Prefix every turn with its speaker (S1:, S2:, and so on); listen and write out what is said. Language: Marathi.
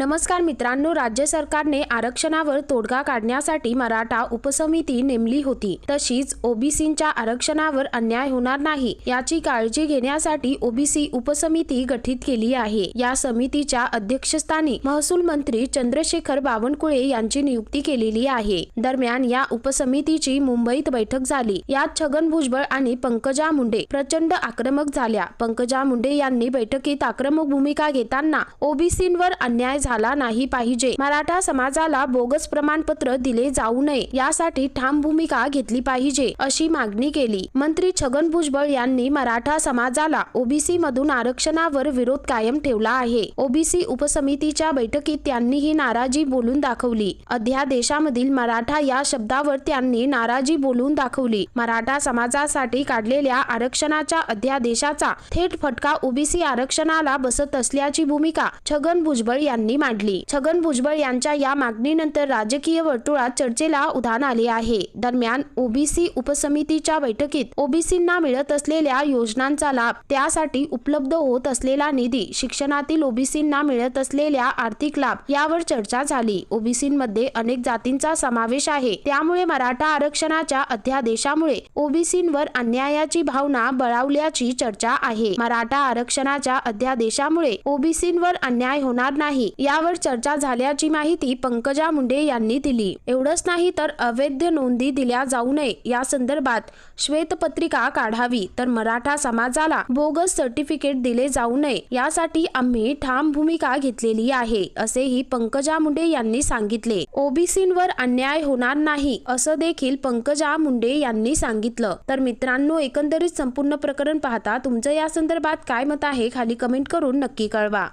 S1: नमस्कार मित्रांनो राज्य सरकारने आरक्षणावर तोडगा काढण्यासाठी मराठा उपसमिती नेमली होती. तशीच ओबीसींच्या आरक्षणावर अन्याय होणार नाही याची काळजी घेण्यासाठी ओबीसी उपसमिती गठीत केली आहे. या समितीच्या अध्यक्षस्थानी महसूल मंत्री चंद्रशेखर बावनकुळे यांची नियुक्ती केलेली आहे. दरम्यान या उपसमितीची मुंबईत बैठक झाली. यात छगन भुजबळ आणि पंकजा मुंडे प्रचंड आक्रमक झाल्या. पंकजा मुंडे यांनी बैठकीत आक्रमक भूमिका घेताना ओबीसींवर अन्याय झाला नाही पाहिजे. मराठा समाजाला बोगस प्रमाणपत्र दिले जाऊ नये यासाठी ठाम भूमिका घेतली पाहिजे अशी मागणी केली. मंत्री छगन भुजबळ यांनी मराठा समाजाला ओबीसी मधून आरक्षणावर विरोध कायम ठेवला आहे. ओबीसी उपसमितीच्या बैठकीत त्यांनी ही नाराजी बोलून दाखवली. अध्यादेशामधील मराठा या शब्दावर त्यांनी नाराजी बोलून दाखवली. मराठा समाजासाठी काढलेल्या आरक्षणाच्या अध्यादेशाचा थेट फटका ओबीसी आरक्षणाला बसत असल्याची भूमिका छगन भुजबळ यांनी मांडली. छगन भुजबळ यांच्या या मागणीनंतर राजकीय वर्तुळात चर्चेला उधाण आले आहे. दरम्यान ओबीसी उपसमितीच्या बैठकीत ओबीसींना मिळत असलेल्या योजनांचा लाभ त्यासाठी उपलब्ध होत असलेला निधी शिक्षणातील ओबीसींना मिळत असलेल्या आर्थिक लाभ यावर चर्चा झाली. ओबीसींमध्ये अनेक जातींचा समावेश आहे. त्यामुळे मराठा आरक्षणाच्या अध्यादेशामुळे ओबीसींवर अन्यायाची भावना बळावल्याची चर्चा आहे. मराठा आरक्षणाच्या अध्यादेशामुळे ओबीसींवर अन्याय होणार नाही. यावर चर्चा झाल्याची माहिती पंकजा मुंडे यांनी दिली. एवढंच नाही तर अवैध नोंदी दिल्या जाऊ नये या संदर्भात श्वेतपत्रिका काढावी तर मराठा समाजाला बोगस सर्टिफिकेट दिले जाऊ नये यासाठी आम्ही ठाम भूमिका घेतलेली आहे असेही पंकजा मुंडे यांनी सांगितले. ओबीसींवर अन्याय होणार नाही असं देखील पंकजा मुंडे यांनी सांगितलं. तर मित्रांनो एकंदरीत संपूर्ण प्रकरण पाहता तुमचं या संदर्भात काय मत आहे खाली कमेंट करून नक्की कळवा.